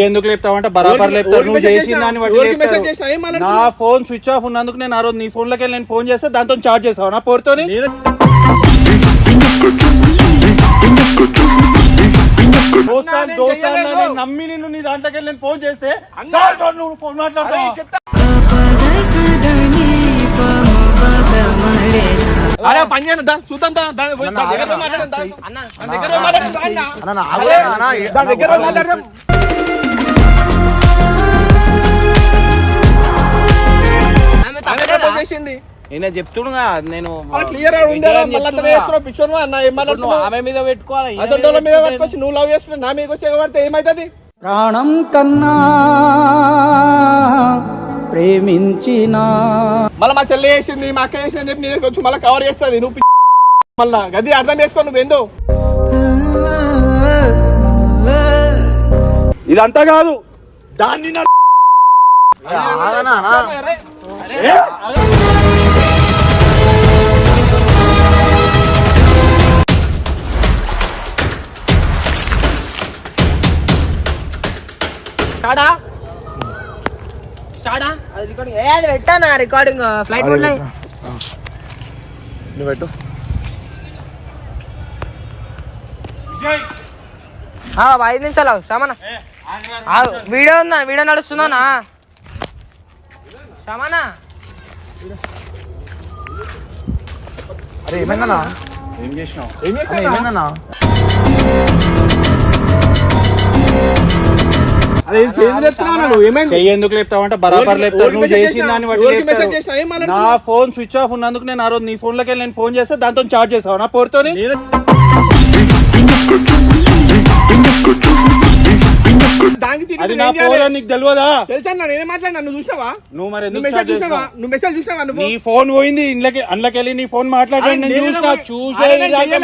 ఎందుకు లేపుతావంటే బరాబర్ ఎవరికి- లేపుతారు. ఎవరికి నువ్వు చేసిన? దాన్ని బట్టి నా? ఫోన్ స్విచ్ ఆఫ్ ఉన్నందుకు నేను ఆ రోజు నీ ఫోన్లోకి నేను ఫోన్ చేస్తే దాంతో చార్జ్ చేసావు నా. అని నమ్మి నిన్ను నీ దాంట్లోకి వెళ్ళి నేను ఫోన్ చేస్తే నువ్వు ఫోన్ మాట్లాడతావు. అరే పని చేయను దా చూద్దాం దగ్గర మాట్లాడదాం దగ్గర మాట్లాడదాం దగ్గర మాట్లాడదాం. చేసింది. నేను చెప్తుడుగా నేను క్లియర్ ఆమె మీద పెట్టుకోవాలి? అసలు మీద నువ్వు లవ్ చేస్తున్నావు నా మీద వచ్చి ఎగబడితే ఏమైతుంది? ప్రాణం కన్నా ప్రేమించిన. మళ్ళీ మా చెల్లి చేసింది మా అక్క అని చెప్పి నీ దగ్గరికి వచ్చి మళ్ళీ కవర్ చేస్తుంది. నువ్వు మళ్ళా గది అర్థం చేసుకో నువ్వు ఏందో? ఇదంతా కాదు. దాన్ని నా- స్టార్టా స్టార్టా అది రికార్డింగ్ ఏ అది పెట్టానా రికార్డింగ్ ఫ్లైట్ మోడ్ నువ్వు పెట్టు. ఐదు నిమిషాలు శ్రమణ. వీడియో ఉందా? వీడియో నడుస్తుందానా శ్రమణ. అరే ఏమైందన్నా? ఏం చేసినావు? ఏం చేస్తున్నావు? ఏమైందన్నా? ఎందుకు లేపుతావంటే బరాబర్ ఎవరికి- లేపుతారు ఎవరికి నువ్వు చేసిన? దాన్ని బట్టి నా? ఫోన్ స్విచ్ ఆఫ్ ఉన్నందుకు నేను ఆ రోజు నీ ఫోన్లోకి వెళ్ళి నేను ఫోన్ చేస్తే దాంతో చార్జ్ చేసావు నా తిరిగి అది నా? ఫోన్ నీకు తెలియదా? తెలుసా నేనేం మాట్లాడినా? నువ్వు చూసినావా? నువ్వు మరి నువ్వు మెసేజ్ చూసినావా? నువ్వు మెసేజ్ చూసినావా నువ్వు? నీ ఫోన్ పోయింది ఇంట్లోకి అందులోకి వెళ్ళి నీ ఫోన్ మాట్లాడాను అరే నేను చూసినా చూసే ఇదాకా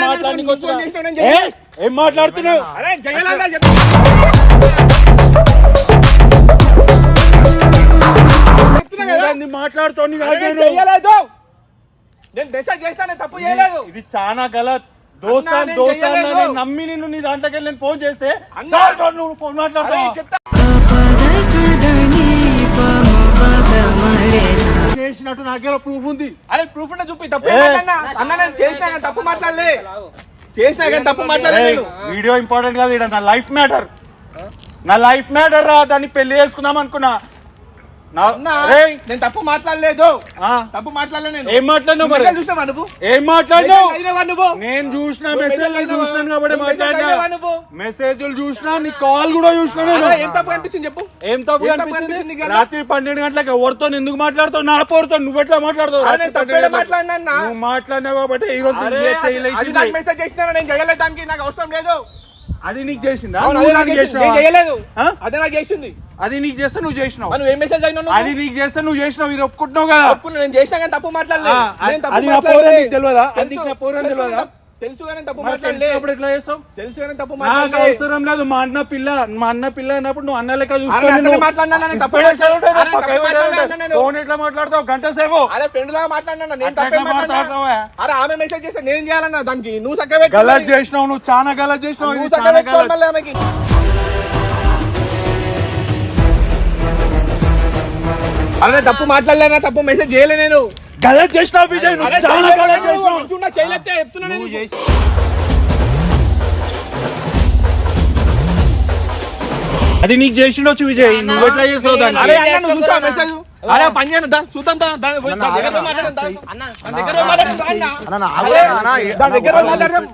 ఏ? మాట్లాడుతున్నావు? అరే జయలాగా చెప్తున్నా నేను మెసేజ్ చేస్తా నేను తప్పు చేయలేదు. ఇది చాలా గలత్. దోస్తాన్ నేను నమ్మి నిన్ను నీ దాంట్లోకి వెళ్ళి నేను ఫోన్ చేస్తే నువ్వు ఫోన్ మాట్లాడతావు? చేసినట్టు నా దగ్గర ప్రూఫ్ ఉంది. అరే ప్రూఫ్ ఉంటే చూపి తప్పు అన్న నేను చేసినా తప్పు మాట్లాడలే. చేసినా కానీ తప్పు మాట్లాడలే నేను. వీడియో ఇంపార్టెంట్ కాదు నా లైఫ్ మ్యాటర్ నా లైఫ్ మ్యాటర్ రా దాన్ని పెళ్ళి చేసుకుందాం అనుకున్నా. నేను తప్పు మాట్లాడలేదు. తప్పు మాట్లాడలే నేను. ఏం మాట్లాడినావు మరి? మెసేజ్ చూసినావా నువ్వు? ఏం మాట్లాడినావు? మెసేజ్ అయినావా నువ్వు? నేను చూసిన మెసేజ్? చూసినాను కాబట్టి మాట్లాడినా? నువ్వు? మెసేజ్లు చూసినా నీ కాల్ కూడా చూసినా నేను. ఏం తప్పు అనిపించింది చెప్పు? ఏం తప్పు అనిపించింది? రాత్రి పన్నెండు గంటలకు ఎవరితో ఎందుకు మాట్లాడుతావు? నా పోరుతో నువ్వు ఎట్లా మాట్లాడుతావు? మాట్లాడినా? నువ్వు మాట్లాడినావు కాబట్టి ఈ రోజు మెసేజ్ చేసినా నేను నాకు అవసరం లేదు. అది నీకు చేసిందా? చేయలేదు? అదే నాకు చేసింది. అది నీకు చేస్తే నువ్వు చేసినావు. నువ్వు ఏం మెసేజ్ అయినా అది నీకు చేస్తే నువ్వు చేసినావు ఇది ఒప్పుకుంటున్నావు కదా. నేను చేసినా కానీ తప్పు మాట్లాడలే ఆ, నేను తప్పు అది నా మాట్లాడలే. పోరని నీకు తెలియదా? అది నా పోరని తెలియదా? తెలుసు కానీ తప్పు మరి మాట్లాడలే. తెలిసినప్పుడు ఎట్లా చేస్తావు? తెలుసు కానీ తప్పు నాకు మాట్లాడలే అవసరం లేదు. మా అన్న పిల్ల మా అన్న పిల్ల అన్నప్పుడు నువ్వు అన్న లెక్క. ఫోన్ ఎట్లా మాట్లాడతావు? గంట సేపు. అరే ఫ్రెండ్ లాగా మాట్లాడినా నేను? తప్పే? అరే ఆమె మెసేజ్ చేస్తే నేను చేయాలన్నా? దానికి నువ్వు గలత్ చేసినావు నువ్వు చాలా గలత్ చేసినావు. నువ్వు మళ్ళీ ఆమెకి. అరే తప్పు మాట్లాడలేనా? తప్పు మెసేజ్ చేయలే నేను. గలత్ చేసినావు విజయ్ నువ్వు చాలా నేను. చేసినావు చేసి అది నీకు చేసిండొచ్చు విజయ్. నువ్వు ఎట్లా చేస్తావు దాన్ని? అరే అన్న నువ్వు చూసావా మెసేజ్. అరే పని చేయను దా చూద్దాం దా దగ్గర మాట్లాడదాం దా. అన్న దగ్గర మాట్లాడదాం దా అన్న. అన్న, దగ్గర మాట్లాడదాం.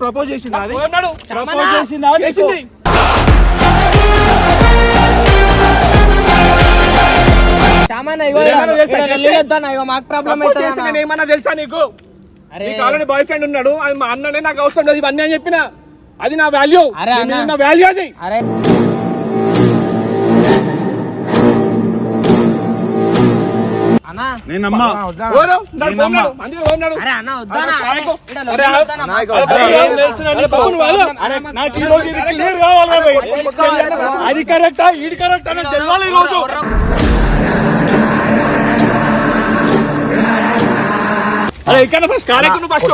ప్రపోజ్ చేసిందా. ప్రపోజ్ చేసిందా ఇగో ఇగో మాకు ప్రాబ్లం ఏమన్నా తెలుసా నీకు? నీకు ఆల్రెడీ బాయ్ ఫ్రెండ్ ఉన్నాడు. అది మా అన్ననే నాకు అవసరం లేదు. ఇవన్నీ అని చెప్పిన. అది నా వాల్యూ. నా వాల్యూ అది. అరే. అది కరెక్టా ఇది కరెక్ట్ అని తెలవాలి ఈ రోజు అరే, ఇక్కడ ఫస్ట్ నువ్వు ఫస్ట్.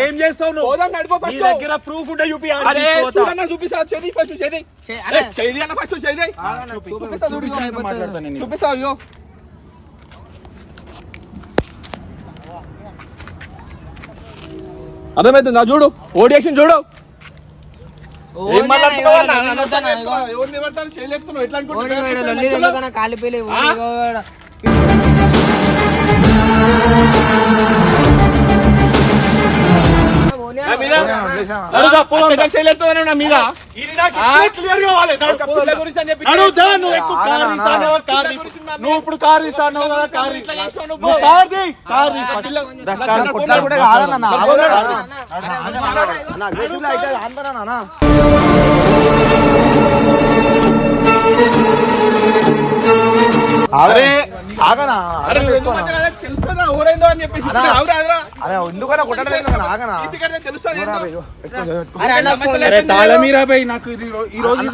ఏం చేస్తావు? నువ్వు పోదాం, నడుకో నీ ఫస్ట్. దగ్గర ప్రూఫ్ ఉంటే చూపి అరే. చూడన్నా, చూపిస్తా. చేది ఫస్ట్, చేది. అరే. చేది అన్న ఫస్ట్, చేది. చూపిస్తా, చూడు. మాట్లాడతా నేను. చూపిస్తా, ఇగో. అర్థమవుతుందా చూడు ఓడియేషన్ చూడు కాలిపోయి ఆ? నా మీద ఇది నాకు కావాలి. గురించి అని చెప్పి నువ్వు ఎక్కువ కార్ కార్ నువ్వు ఇప్పుడు కార్ తీస్తాను కదా కార్ నువ్వు. కార్ కార్ కార్ కూడా కాదన్న ఊరైందో అని చెప్పేసి. అరే ఎందుకన్నా కొట్టడం ఆగనా? తెలుస్తుంది నాకు ఈ రోజు.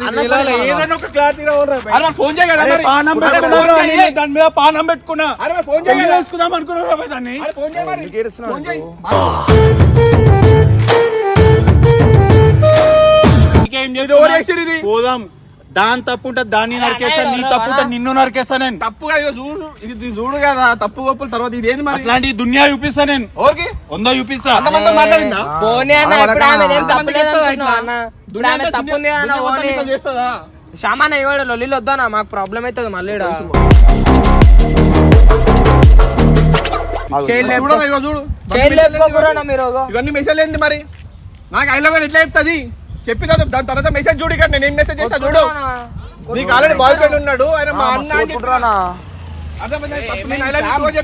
ఏదైనా ఒక క్లారిటీ ఫోన్. పానం. దాని మీద పానం పెట్టుకున్నా. ఫోన్. చేసుకుందాం దాన్ని? ఇది? పోదాం. దాని తప్పు ఉంటే దాన్ని నరికేస్తా నీ తప్పు ఉంటే నిన్ను నరికేస్తా నేను. తప్పుగా ఇగో చూడు ఇది చూడు కదా తప్పు గొప్పలు తర్వాత ఇదేంది మరి? అట్లాంటి దునియా చూపిస్తా నేను. ఓకే వంద చూపిస్తా. అంతమంది మాట్లాడిందా? పోనీ అన్న ఇప్పుడు ఆమె ఏం అంతమంది తప్పులేదు చెప్తావా అంటున్నావు ఇట్లా? అన్న? ఇప్పుడు దునియా ఆమె అంతా తప్పు ఉంది దునియా- అన్న దునియా మొత్తం ఓనీ ఇట్లా చేస్తుందా? సామాన్ ఇవాడు లొల్లిలు వద్దానా మాకు ప్రాబ్లం అవుతుంది మళ్ళీ చూడు ఇగో. ఇవన్నీ మెసేజ్ ఏంది మరి? నాకు ఐ లవ్ ఎట్లా చెప్తుంది? చెప్పి కదా దాని తర్వాత మెసేజ్ చూడు ఇక్కడ నేను ఏం మెసేజ్ చేస్తా చూడు. నీకు ఆల్రెడీ బాయ్ ఫ్రెండ్ ఉన్నాడు ఆయన మా అన్న అని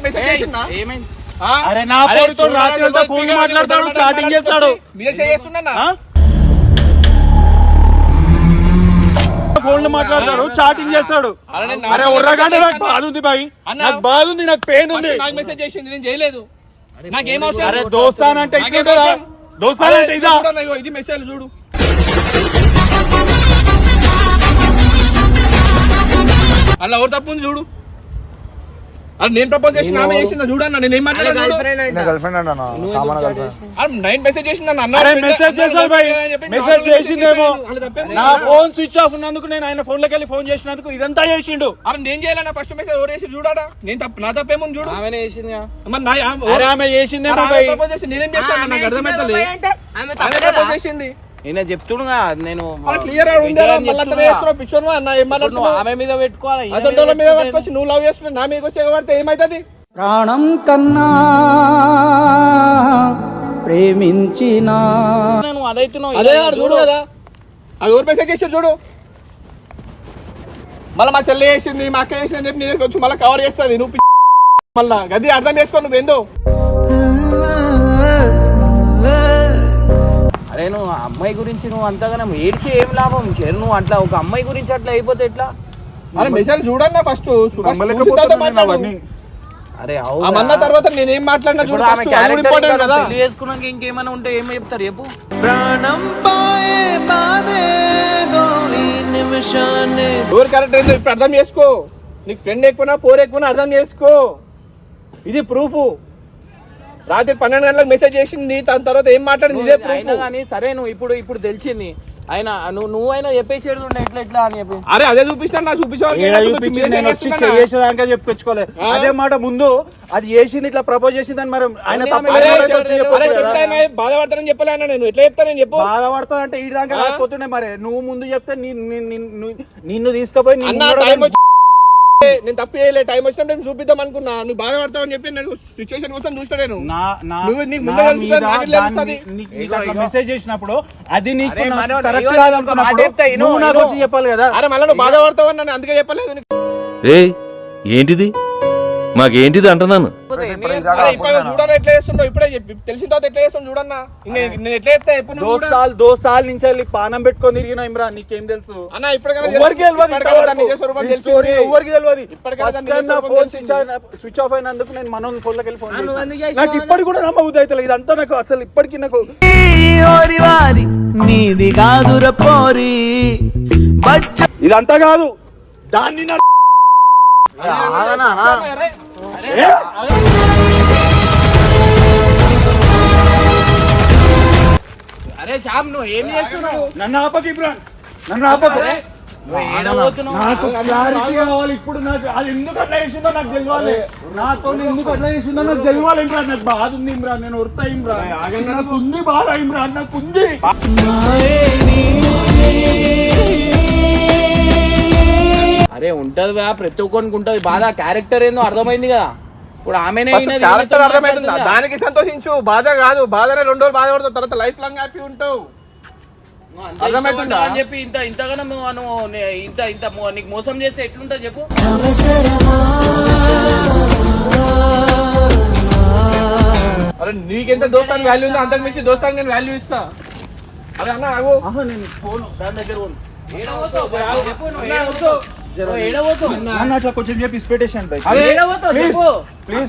మెసేజ్? అరే నా పోరుతో రాత్రి ఫోన్ మాట్లాడతాడు చాటింగ్ చేస్తాడు. మీరే చేస్తున్నా? ఫోన్లు మాట్లాడతాడు చాటింగ్ చేస్తాడు. అరే ఉర్రగంటే నాకు బాధ ఉంది బాయ్. నాకు బాధ ఉంది నాకు పెయిన్ ఉంది. నాకు మెసేజ్ చేసింది నేను చేయలేదు. నాకేం అవసరం? అరే దోస్తాన్ అంటే నాకేం ఇట్లుంటుందా? అవసరం? దోస్తాన్ అరే, అంటే ఇదా ఇది మెసేజ్ చూడు. అలా ఎవరు తప్పు ఉంది చూడు. అరే నేను ప్రపోజ్ చేసిన ఆమె చేసిందా? చూడన్నా నేను ఏం అరే మాట్లాడలేదు గర్ల్ చూడు. ఫ్రెండ్ అంట. గర్ల్ ఫ్రెండ్ అన్న సామాన్ గర్ల్ ఫ్రెండ్ అరే నైన్ మెసేజ్ చేసిందా? అన్న అరే మెసేజ్ చేశారు బాయ్ మెసేజ్ చేసిందేమో. నా ఫోన్ స్విచ్ ఆఫ్ ఉన్నందుకు నేను ఆయన ఫోన్లోకి వెళ్ళి ఫోన్ చేసినందుకు ఇదంతా చేసిండు. అరే నేను చేయాలన్నా? ఫస్ట్ మెసేజ్ ఎవరు చేసి చూడాడా నేను తప్పు నా తప్పేముంది చూడు? ఆమెనే చేసిందిగా. మరి నా ఆమె చేసిందేమో ఆమె బాయ్ ప్రపోజ్ చేసి నేనేం చేస్తాను ఆమె నాకు చేసిందే అంటే ఆమె ఆమె? ప్రపోజ్ చేసింది. ఈయన చెప్తుండగా నేను క్లియర్ పిక్చర్ ఆమె మీద పెట్టుకోవాలి? అసలు మీద నువ్వు లవ్ చేస్తున్నా నా మీద వచ్చి ఎగబడితే ఏమైతుంది? ప్రాణం కన్నా ప్రేమించిన నువ్వు అదైతున్నావు అదే చూడు కదా. అది ఎవరు మెసేజ్ చేసారు చూడు? మళ్ళీ మా చెల్లి చేసింది మా అక్క చేసింది అని చెప్పి నీ దగ్గరికి వచ్చి మళ్ళీ కవర్ చేస్తుంది నువ్వు మళ్ళా గది అర్థం చేసుకో నువ్వు ఏందో అరే నువ్వు ఆ అమ్మాయి గురించి నువ్వు అంతగానం ఏడ్చి ఏం లాభం? చేరు నువ్వు అట్లా ఒక అమ్మాయి గురించి అట్లా అయిపోతే ఎట్లా? అరే మెసేజ్ చూడన్నా ఫస్ట్. అరే అవునా? మన్న తర్వాత నేను ఏం మాట్లాడినా చూడు ఆమె క్యారెక్టర్ కదా. చేసుకున్నాక ఇంకేమైనా ఉంటే ఏమి చెప్తారు? చెప్పు. ఎవరు కరెక్ట్ ఏందో ఇప్పుడు అర్థం చేసుకో. నీకు ఫ్రెండ్ ఎక్కువనా పోర్ ఎక్కువనా అర్థం చేసుకో. ఇది ప్రూఫ్ రాత్రి పన్నెండు గంటలకు మెసేజ్ చేసింది దాని తర్వాత ఏం మాట్లాడింది ఇదే అయినా ప్రూఫ్ కానీ సరే నువ్వు ఇప్పుడు ఇప్పుడు తెలిసింది. ఆయన నువ్వు నువ్వైనా చెప్పేసేది ఉండే ఎట్లా ఎట్లా అని చెప్పి. అరే అదే చూపిస్తాను నా చూపించేవారు ఈడ చూపించి నేను వచ్చి చేసేదాకా చెప్పుకోలే? అదే మాట ముందు అది చేసింది ఇట్లా ప్రపోజ్ చేసిందని మరి ఆయన తప్పు వచ్చి అరే. చెప్తాను బాధపడతానని చెప్పలేనా నేను. ఎట్లా చెప్తా నేను చెప్పు. బాధపడతా అంటే ఈ దాకా ఆ? రాకపోతుండే మరి. నువ్వు ముందు చెప్తే నీ- నీ- నీ- నీ- నిన్ను తీసుకుపోయి నిన్ను అన్న కూడా టైం వచ్చి నేను తప్పు చేయలే టైం వచ్చినప్పుడు నేను చూపిద్దాం అనుకున్నా నువ్వు బాధపడతావని చెప్పి నేను సిచ్యువేషన్ కోసం చూస్తా నేను నువ్వు నీకు ముందే. మెసేజ్ చేసినప్పుడు అది నీకు కరెక్ట్ నువ్వు నాకు ఇను. వచ్చి చెప్పాలి కదా అరే మళ్ళీ నువ్వు బాధపడతావు అని నేను అందుకే చెప్పలేదు. రే ఏంటిది మాకేంటిది అంటున్నాను? నుంచి వెళ్ళి పానం పెట్టుకొని తిరిగిన ఇమ్రాన్ నీకేం తెలుసు. స్విచ్ ఆఫ్ అయినందుకు నేను మనోని ఫోన్లోకి వెళ్ళి ఫోన్ నాకు ఇప్పటికి కూడా నమ్మబుద్ధి అవుతలేదు. ఇదంతా నాకు అసలు ఇప్పటికి నాకు నీది కాదుర పోరి. ఇదంతా కాదు. దాన్ని శ్యామ్ నువ్వు ఏం చేస్తున్నావు? నన్ను ఆపకు ఇమ్రాన్. నన్ను ఆపకు. నాకు క్లారిటీ కావాలి ఇప్పుడు నాకు అది ఎందుకు అట్లా చేసిందో నాకు తెలియాలి నాతో ఎందుకు అట్లా చేసిందో నాకు తెలియాలి ఇమ్రాన్. నాకు బాధ ఉంది ఇమ్రాన్. నేను ఉడతా ఇమ్రాన్. నాకు ఉంది బాధ ఇమ్రాన్. నాకు ఉంది. అరే ఉంటది బా. ప్రతి ఒక్కరికి ఉంటది. బాధ. క్యారెక్టర్ ఏందో అర్థమైంది కదా. ఇప్పుడు ఆమెనే క్యారెక్టర్ అర్థమవుతుందా? దానికి సంతోషించు. బాధ కాదు. బాధనే రెండు రోజులు బాధపడతావు తర్వాత లైఫ్ లాంగ్ హ్యాపీ ఉంటావు. అర్థమవుతుందా? అని చెప్పి ఇంత ఇంతగానో నువ్వు నువ్వు నే- ఇంత ఇంత నీకు మోసం చేస్తే ఎట్లుంటది చెప్పు. అరే నీకెంత దోస్తానికి వాల్యూ ఉందో అంతకు మించి దోస్తానికి నేను వాల్యూ ఇస్తా. అరే అన్న ఆగు. నేను ఫోన్ దాని దగ్గర పోను. చెప్పు నన్ను అట్లా కొంచెం చెప్పి. ప్లీజ్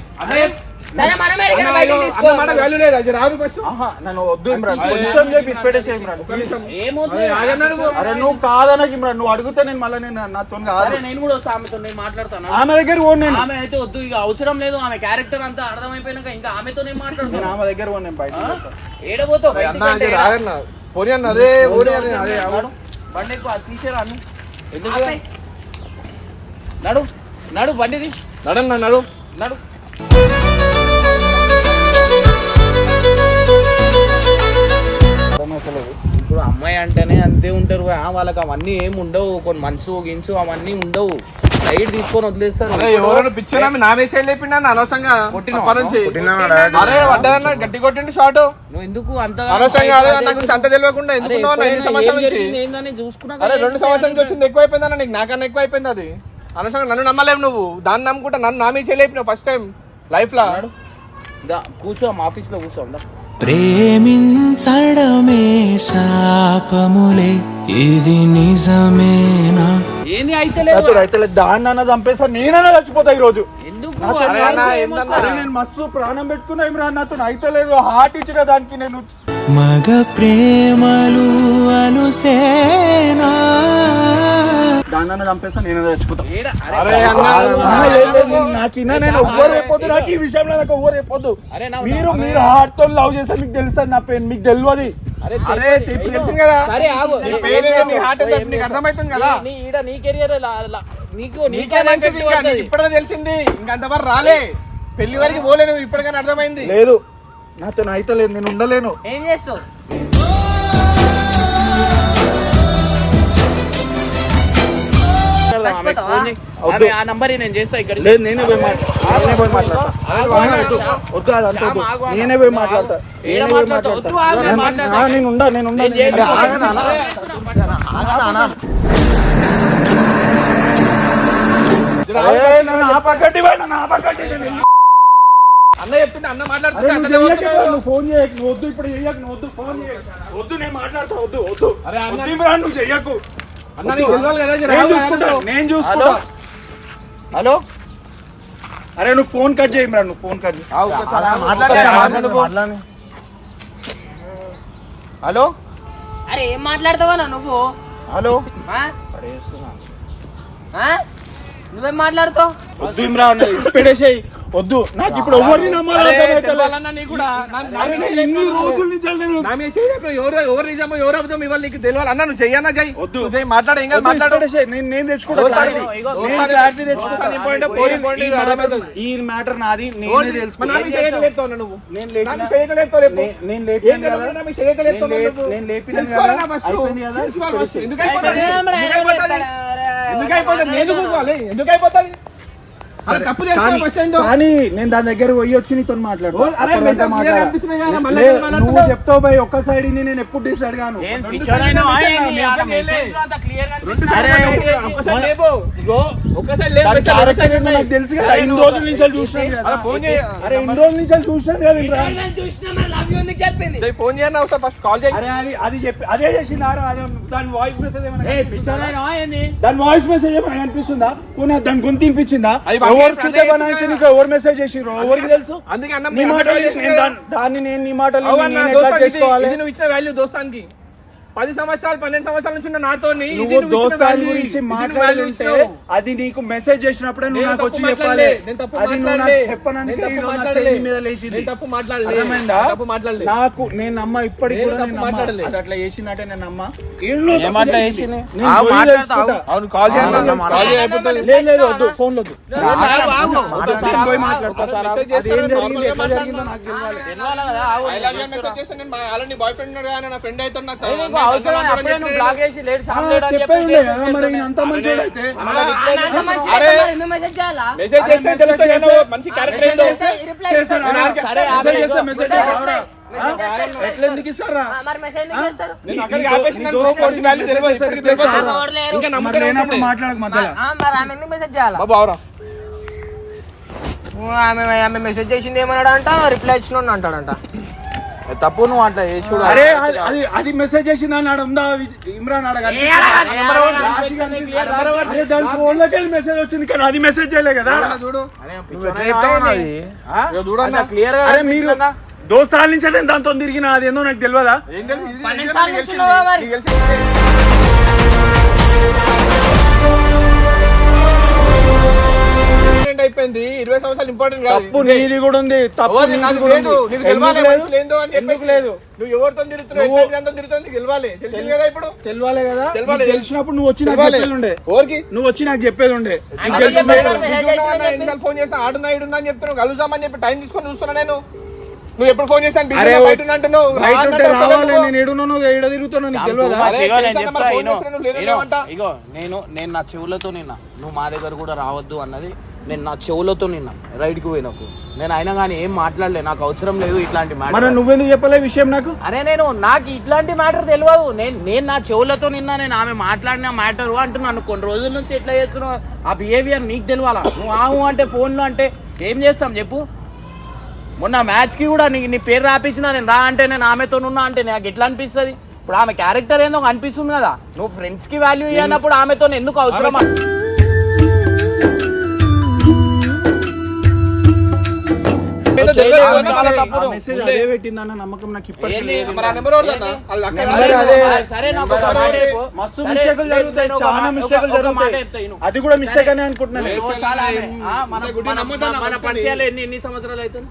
నువ్వు. కాదనకి ఇమ్రాన్. నువ్వు అడిగితే నేను మళ్ళీ నేను నాతో నేను కూడా వస్తా ఆమెతో నేను మాట్లాడతాను. ఆమె దగ్గర ఆమె అయితే వద్దు ఇక అవసరం లేదు. ఆమె క్యారెక్టర్ అంతా అర్థమైపోయినాక ఇంకా ఆమెతో నేను మాట్లాడుతాను ఆమె దగ్గర పోను నేను బయట ఏడబోతావు పోనీ అన్న. నడు. బండి ఎక్కువ అది తీసేరా అన్ను. ఎందుకు? నడు నడు బండిది. నడన్న నడు. నడు. ఇప్పుడు అమ్మాయి అంటేనే అంతే ఉంటారు వాళ్ళకి అవన్నీ ఏం ఉండవు. కొన్ని మనసు గిన్సు అవన్నీ ఉండవు. సైడ్ తీసుకొని వదిలేస్తారు. ఎవరైనా ఆమె నా చేయలేపిండి అన్న అనవసరంగా అరే వడ్డారన్న గట్టి కొట్టిండు షాట్. నువ్వు ఎందుకు అంత అనవసరంగా అరే నా గురించి అంత తెలియకుండా ఎందుకు ఎన్ని సంవత్సరాల నుంచి? రెండు సంవత్సరాల నుంచి వచ్చింది ఎక్కువ నీకు. నాకన్నా ఎక్కువ అయిపోయింది అది. అనవసరంగా నన్ను నమ్మలేవు నువ్వు. దాన్ని నమ్ముకుంటా నన్ను నా మీద చేయలేపినావు ఫస్ట్ టైం లైఫ్ లా. కూర్చో మా ఆఫీస్లో కూర్చో ఉందా. ప్రేమించడమే శాపములే ఇది నిజమేనా? ఏంది అయితే లేదు అయితే దాన్ని అన్న చంపేసా నేనన్నా చచ్చిపోతా ఈ నేను మస్తు ప్రాణం పెట్టుకున్నా ఇమ్రాన్ నాతో. అయితే లేదు హార్ట్ ఇచ్చిన దానికి నేను మగ ప్రేమలు దాన్ని చంపేసా నేనే చచ్చిపోతా. ఏడ- అరే అరే అన్న ఆ, లేదు, లేదు, నేను- నాకు ఇన్నా నేను ఎవ్వరు అయిపోద్దు నాకు ఈ విషయంలో నాకు ఎవ్వరు అయిపోద్దు. అరే నా- మీరు మీరు హార్ట్తో లవ్ చేస్తే మీకు తెలుస్తుంది నా పెయిన్ మీకు తెలియదు. పేరు? అర్థమవుతుంది కదా. నీ ఈడ నీ కెరియర్ నీకు నీకే మంచిది ఇప్పుడే తెలిసింది. ఇంకంతవరకు రాలే. పెళ్ళి వరకు పోలేను ఇప్పటికైనా అర్థమైంది. లేదు. నాతో అయితే లేదు నేను ఉండలేను. ఏం చేస్తావు? ఆ నంబర్ నేను చేస్తా ఇక్కడ లేదు నేనే పోయి మాట్లాడతా. పోయి వద్దు. పోయి పోయి నేను ఉండా నేను ఉండా నేను నేను- చేస్తా. అరే, ఆగనా, అన్నా. అన్న అరే, మాట్లాడుతుంటే ఫోన్ చేయకు వద్దు ఇప్పుడు చెయ్యకు వద్దు ఫోన్ చేయకు. వద్దు నేను మాట్లాడతా వద్దు వద్దు. అరే, అన్న- నువ్వు చెయ్యకు. అన్న నేను చూసుకుంటా. నేను చూసుకుంటా. హలో? అరే నువ్వు ఫోన్ కట్ చేయి ఇమ్రాన్ నువ్వు ఫోన్ కట్ చేయి. ఆగు, ఒకసారి ఆగు. మాట్లాడు, ఒకసారి మాట్లాడు, ఆగు. మాట్లాడు. హలో? అరే ఏం మాట్లాడతావా నువ్వు? హలో? ఆ? నువ్వేం మాట్లాడుతావు వద్దు ఇమ్రాన్ వద్దు నాకు ఇప్పుడు ఎవరిని రోజుల నుంచి నేను ఎవరు ఎవరు నిజమో ఎవరు అబద్ధం ఇవాళ నీకు తెలియాలి అన్న నువ్వు చెయ్యన్నా చెయ్యి వద్దు. మాట్లాడు. నేను ఈ- మ్యాటర్ నాది నువ్వు లేపిన లేపిన ఎందుకు అయిపోతుంది? ఎందుకు ఎందుకు అయిపోతుంది? కానీ- నేను దాని దగ్గర పోయి వచ్చి నీతో మాట్లాడు ఓ, అరే మెసేజ్ క్లియర్ అనిపిస్తున్నాయి కదా, మళ్ళీ లే, ఎందుకు నువ్వు? చెప్తావు భయ్ ఒక్క సైడ్ నేను ఎప్పుడు డిసైడ్ గాను నాకు తెలుసు కదా అరే, ఇన్ని రోజుల నుంచి చూసినాను కదా. ఫోన్ ఫస్ట్ కాల్ చేయి అరే అది అది చెప్పి అదే చేసింది దాని వాయిస్ మెసేజ్ ఏమైనా ఏ కనిపిస్తుందా? పిచ్చోడైనా ఏంది? దాని వాయిస్ మెసేజ్ ఏమైనా కనిపిస్తుందా? పోనీ దాని గొంతు వినిపించిందా? ఎవరు అదే బనాయించి. నీకు ఎవరు మెసేజ్ చేసిర్రు? ఎవరికి తెలుసు? అందుకే అన్న నీ మాటలు దాన్ని- నేను నీ మాటలు నేను ఎట్లా చేసుకోవాలి? నువ్వు ఇచ్చిన వాల్యూ దోస్తానికి. పది సంవత్సరాలు పన్నెండు సంవత్సరాల నుంచి ఉన్న నాతో నువ్వు గురించి మాట్లాడుతుంటే అది నీకు మెసేజ్ చేసినప్పుడే నువ్వు నాకు వచ్చి చెప్పాలి మాట్లాడలే. నేను తప్పు అది నువ్వు నాకు. చెప్పనందుకే ఈ రోజు నా మీద లేచింది తప్పు. అర్థమైందా. నాకు నేను నమ్మ ఇప్పటికి కూడా నేను నమ్మ మాట్లాడలే. అది అట్లా చేసిందంటే నేను నమ్మ ఏం అట్లా చేసింది? నేను ఆ, పోయి మాట్లాడతా, తెలుసుకుంటా. అవును కాల్ చేయాలి ఆ, అన్న, కాల్ చేయకపోతే లేదు లేదు వద్దు ఫోన్ వద్దు ఆగు, ఆగు. నేను పోయి మాట్లాడతా ఒకసారి అది మెసేజ్ ఏం చేస్తాను, జరిగింది నార్మల్గా ఎట్లా జరిగిందో నాకు తెలియాలి తెలవాలి కదా, ఆగు. I love you మెసేజ్ చేస్తే నేను మా- ఆల్రెడీ బాయ్ ఫ్రెండ్ నా ఫ్రెండ్ అయితే నాకు మెసేజ్ ఇస్తారా లేనప్పుడు మాట్లాడక మధ్యలో ఆమె మెసేజ్ చేయాలా బాబు అవరా ఓ, ఆమె ఆమె మెసేజ్ చేసింది ఏమన్నాడు అంట రిప్లై ఇచ్చిన అంటాడంట తప్పు నువ్వు అట్లా చేసుడు అరే అది- అది అది మెసేజ్ చేసింది అన్నాడు ఉందా విజ్- ఇమ్రాన్ ఆడ కనిపించిందా? అరే దాని ఫోన్లోకి వెళ్ళి మెసేజ్ వచ్చింది కానీ అది మెసేజ్ చేయలే కదా చూడు చూడన్నా. గా అరే మీరు కనిపిస్తుందా? దోస్తాల నుంచి నేను దాంతో తిరిగిన అది ఏందో నాకు తెలియదా ఏం తెలుసు? ఇది- పన్నెండు ఇది సార్లు నీకు వచ్చినావా తెలిసింది. మరి? నీకు తెలిసింది. Important అయిపోయింది ఇరవై సంవత్సరాలు ఇంపార్టెంట్ కాదు తప్పు నీది కూడా ఉంది తప్పు నీది కూడా లేదు. ఉంది. నీకు ఎందుకు లేదో అని ఎందుకు చెప్పేసి. లేదు నువ్వు ఎవరితో తిరుగుతున్నావు నువ్వు- తిరుగుతావు నీకు తెలవాలి తెలిసింది కదా ఇప్పుడు తెలియాలి కదా తెలవాలి. నీకు తెలిసినప్పుడు నువ్వు వచ్చి నాకు తెలవాలి. చెప్పేది ఉండే ఎవరికి నువ్వు వచ్చి నాకు చెప్పేది ఉండే నీకు అదే తెలిసినప్పుడు- చెప్పాడు. మెసేజ్ చేసినా చెప్పి. ఎన్నిసార్లు ఫోన్ చేస్తా ఆడున్నా ఇడున్నా అని చెప్తున్నావు కలుద్దామని చెప్పి టైం తీసుకొని చూస్తున్నా నేను నువ్వు ఎప్పుడు ఫోన్ చేస్తాను అరే బయట ఉన్నా అంటున్నావు బయట రా ఉంటే అన్నట్టు రావాలి వస్తావు నేను ఏడ తిరుగుతాను నీకు తెలియదా అరే, ఇగో నేను తెలుసా చెప్తా, మరి ఫోన్ ఇగో, చేసినా నువ్వు లేదని ఇగో, ఏమంటా? ఇగో నేను నేను నా చెవులతో నిన్నా నువ్వు మా దగ్గర కూడా రావద్దు అన్నది నేను నా చెవులతో నిన్నా రైడ్కి పోయినప్పుడు. నేను అయినా కానీ ఏం మాట్లాడలే నాకు అవసరం లేదు ఇట్లాంటి మన మ్యాటర్ నువ్వెందుకు చెప్పలే విషయం నాకు? అరే నేను నాకు ఇట్లాంటి మ్యాటర్ తెలియదు నేను నేను నా చెవులతో నిన్నా నేను ఆమె మాట్లాడిన మ్యాటర్ అంటున్నాను కొన్ని రోజుల నుంచి ఎట్లా చేస్తున్నావు? ఆ బిహేవియర్ నీకు తెలియాలా నువ్వు ఆవు అంటే ఫోన్లో అంటే ఏం చేస్తాం చెప్పు? మొన్న మ్యాచ్కి కూడా నీ నీ పేరు రాపించిన నేను రా అంటే నేను ఆమెతో ఉన్నా అంటే నాకు ఎట్లా అనిపిస్తుంది? ఇప్పుడు ఆమె క్యారెక్టర్ ఏందో అనిపిస్తుంది కదా. నువ్వు ఫ్రెండ్స్కి వాల్యూ ఇవ్వనప్పుడు ఆమెతో ఎందుకు అవసరం నాకు మాట చెప్పు. మస్తు మిస్టేక్లు జరుగుతాయి చాలా మిస్టేక్లు జరుగుతాయి. అది కూడా మిస్టేక్ అని అనుకుంటున్నాను. లేదు. ఓ, చాలా ఆమె. ఆ, మన. పరిచయాలు ఎన్ని ఎన్ని సంవత్సరాలు అవుతుంది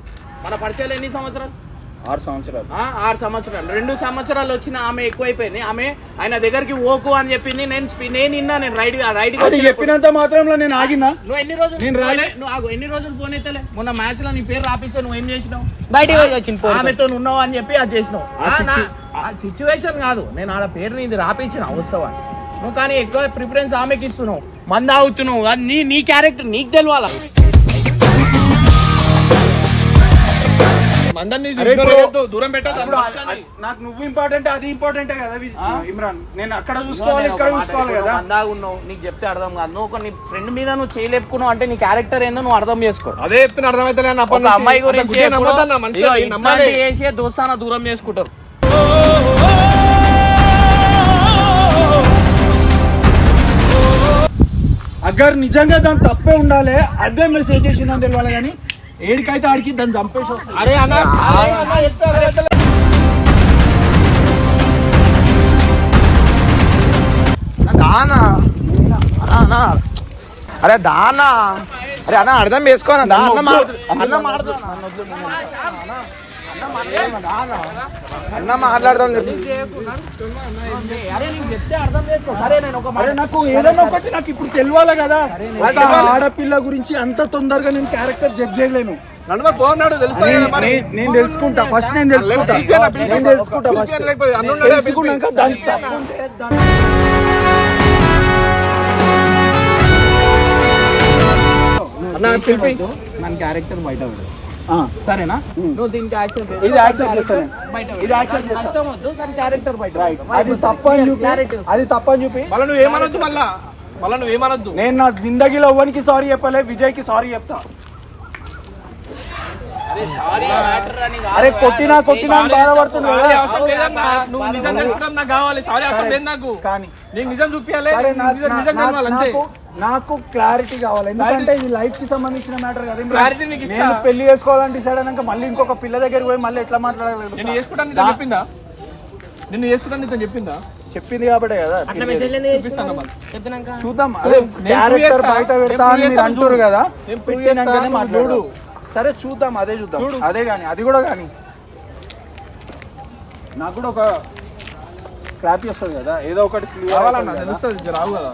మన పరిచయాలు ఎన్ని సంవత్సరాలు? ఆరు సంవత్సరాలు. ఆ, ఆరు సంవత్సరాలు. రెండు సంవత్సరాలు వచ్చిన ఆమె ఎక్కువైపోయింది. ఆమె ఆయన దగ్గరికి ఓకు అని చెప్పింది. నేను నేను విన్నా నేను రైడ్ రైడ్ చెప్పినంత మాత్రంలో నేను ఆగినా? నువ్వు ఎన్ని రోజులు నేను రాలే. నువ్వు ఆగు, ఎన్ని రోజులు ఫోన్ ఎత్తలే? మొన్న మ్యాచ్లో నీ పేరు రాపిస్తే నువ్వు ఏం చేసినావు? పోయి. ఆమెతో ఉన్నావు అని చెప్పి అది చేసినావు. సిచ్యువేషన్ కాదు. నేను ఆడ పేరు నీది రాపించిన ఉత్సవాన్ని నువ్వు కానీ ఎక్కువ ప్రిఫరెన్స్ ఆమెకి ఇస్తున్నావు. మంద అవుతున్నావు అది నీ నీ క్యారెక్టర్ నీకు తెలియాలా అందరినీ దూరం అది- నాకు నువ్వు ఇంపార్టెంట్ అది ఇంపార్టెంటే కదా? ఇమ్రాన్. నేను అక్కడ చూసుకోవాలి ఇక్కడ చూసుకోవాలి కదా. మందాగా ఉన్నావు నీకు చెప్తే అర్థం కాదు. నువ్వు ఒక నీ ఫ్రెండ్ మీద నువ్వు చేయలేపుకున్నావు అంటే నీ క్యారెక్టర్ ఏందో నువ్వు అర్థం చేసుకో. అదే చెప్తున్నా అర్థమైతే ఒక అమ్మాయి గురించి చేసే దోస్తాన దూరం చేసుకుంటారు. అగ్గర్ నిజంగా దాని తప్పే ఉండాలి అదే మెసేజ్ చేసిందని తెలియాలి కానీ ఏడికైతే ఆడికి దాన్ని చంపేసి అరే అన్న అన్న. దానా? అన్నా అరే దానా? అరే అన్న అర్థం చేసుకోనా దా అన్న మాట్లా- అన్న మాట్లాడుతున్నా అన్న మాట్లాడదాం నీకు చెప్తే అర్థం చేసుకో సరే నేను ఒక మాట అరే నాకు ఏదైనా ఒకటి నాకు ఇప్పుడు తెలియాలి కదా ఆడపిల్ల గురించి అంత తొందరగా నేను క్యారెక్టర్ జడ్జ్ చేయలేను నేను- కదా మరి. నేను- నేను తెలుసుకుంటా ఫస్ట్ నేను తెలుసుకుంటా. నేను తెలుసుకుంటా ఫస్ట్ తెలుసుకున్నాక. దాని అన్న క్యారెక్టర్ బయట. సరేనా? నువ్వు దీనికి యాక్సెప్ట్ చేయి. ఇది యాక్సెప్ట్ చేస్తాను. బయట పెడు. ఇది యాక్సెప్ట్ చేస్తా. నష్టం వద్దు కానీ క్యారెక్టర్ బయట రైట్ పెడు. అది తప్పని చూపి. అది తప్పని చూపి. మళ్ళీ నువ్వు ఏమనొద్దు మళ్ళా. మళ్ళీ నువ్వు ఏమనొద్దు. నేను నా జిందగీలో ఎవరికి సారీ చెప్పలే విజయ్కి సారీ చెప్తా. అరే కొట్టినా కొట్టినా నాకు. కావాలి. సారీ అవసరం లేదు నాకు. కానీ నీకు నిజం చూపించాలి నిజం నిజం అంతే. నాకు క్లారిటీ కావాలి. ఎందుకంటే ఇది లైఫ్కి సంబంధించిన మ్యాటర్ కదా. నీకు ఇస్తా. నేను పెళ్ళి చేసుకోవాలని డిసైడ్ అయినాక మళ్ళీ ఇంకొక పిల్ల దగ్గరికి పోయి మళ్ళీ ఎట్లా నేను చేసుకుంటాను నీతో చెప్పిందా? నిన్ను చేసుకుంటాను నీతో చెప్పిందా? చెప్పింది కాబట్టి కదా. చూపిస్తాను మళ్ళీ. చూద్దాం. అదే నేను క్యారెక్టర్ prove చేస్తా. బయట నేను పెడతా prove మీరు అంటారు చూడు. కదా? నేను prove పెట్టినాకనే చేస్తా, మాట్లాడు. చూడు. సరే చూద్దాం అదే చూద్దాం. చూడు. అదే కానీ అది కూడా కానీ నాకు కూడా ఒక క్లారిటీ వస్తుంది కదా. ఏదో ఒకటి. తెలుస్తుంది రావు కదా.